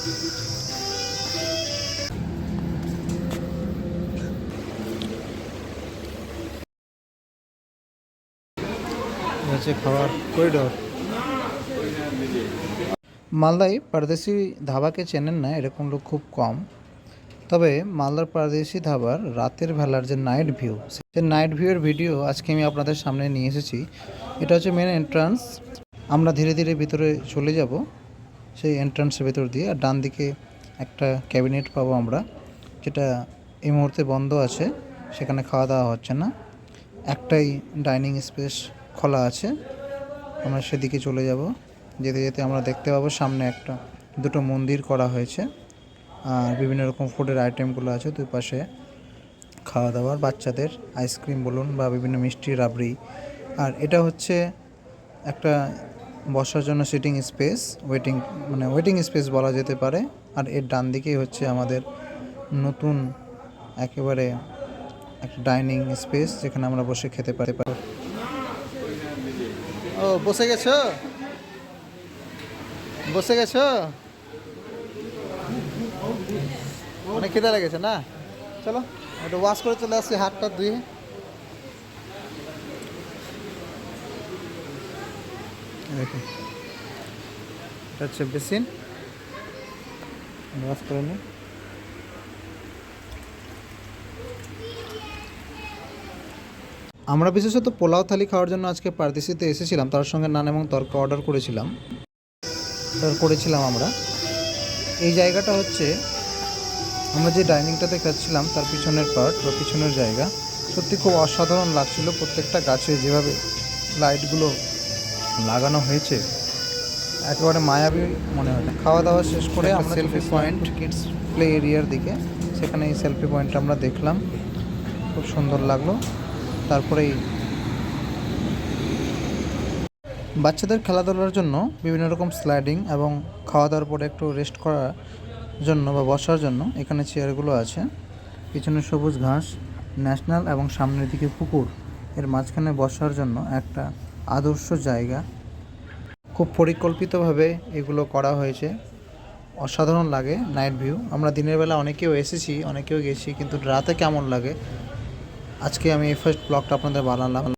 মালদায় পারদেশি ধাবাকে চেনেন না, এরকম লোক খুব কম। তবে মালদার পারদেশি ধাবার রাতের বেলার যে নাইট ভিউ সেই নাইট ভিউয়ের ভিডিও আজকে আমি আপনাদের সামনে নিয়ে এসেছি। এটা হচ্ছে মেন এন্ট্রান্স আমরা ধীরে ধীরে ভিতরে চলে যাব। সেই এন্ট্রান্সের ভেতর দিয়ে আর ডান দিকে একটা ক্যাবিনেট পাবো আমরা, যেটা এই মুহূর্তে বন্ধ আছে, সেখানে খাওয়া দাওয়া হচ্ছে না। একটাই ডাইনিং স্পেস খোলা আছে, আমরা সেদিকে চলে যাব। যেতে যেতে আমরা দেখতে পাবো সামনে একটা, দুটো মন্দির করা হয়েছে, আর বিভিন্ন রকম ফুডের আইটেমগুলো আছে, দুই পাশে খাওয়া দাওয়ার, বাচ্চাদের আইসক্রিম বলুন বা বিভিন্ন মিষ্টি, রাবড়ি। আর এটা হচ্ছে একটা বসার জন্য সিটিং স্পেস ওয়েটিং মানে ওয়েটিং স্পেস বলা যেতে পারে। আর এর ডান দিকেই হচ্ছে আমাদের নতুন একেবারে একটা ডাইনিং স্পেস যেখানে আমরা বসে খেতে পারি। ও, বসে গেছো? বসে গেছো? অনেক খিদে লেগেছে না? চলো, একটু ওয়াশ করে চলে আসছি হাতটা ধুয়ে। দেখুন এটা হচ্ছে বেসিন। ওয়াশ করে নিই। আমরা বিশেষত পোলাও থালি খাওয়ার জন্য আজকে পারদেশিতে এসেছিলাম। তার সঙ্গে নান এবং তরকা অর্ডার করেছিলাম। অর্ডার করেছিলাম আমরা। এই জায়গাটা হচ্ছে, আমরা যে ডাইনিংটাতে খাচ্ছিলাম, তার পিছনের পার্ট বা পিছনের জায়গা। সত্যি খুব অসাধারণ লাগছিল প্রত্যেকটা গাছে যেভাবে লাইটগুলো লাগানো হয়েছে? একেবারে মায়াবী মনে হয় খাওয়া দাওয়া শেষ করে আমরা সেলফি পয়েন্ট কিডস প্লে এরিয়ার দিকে। সেখানে এই সেলফি পয়েন্টটা আমরা দেখলাম। খুব সুন্দর লাগল। তারপরেই বাচ্চাদের খেলাধুলার জন্য বিভিন্ন রকম স্লাইডিং এবং খাওয়া দাওয়ার পরে একটু রেস্ট করার জন্য বা বসার জন্য এখানে চেয়ারগুলো আছে। পিছনে সবুজ ঘাস ন্যাশনাল এবং সামনের দিকে পুকুর। এর মাঝখানে বসার জন্য একটা আদর্শ জায়গা। খুব পরিকল্পিতভাবে এগুলো করা হয়েছে। অসাধারণ লাগে নাইট ভিউ আমরা দিনের বেলা অনেকেও এসেছি, অনেকেও গেছি, কিন্তু রাতে কেমন লাগে? আজকে আমি এই ফার্স্ট ব্লগটা আপনাদের বানালাম।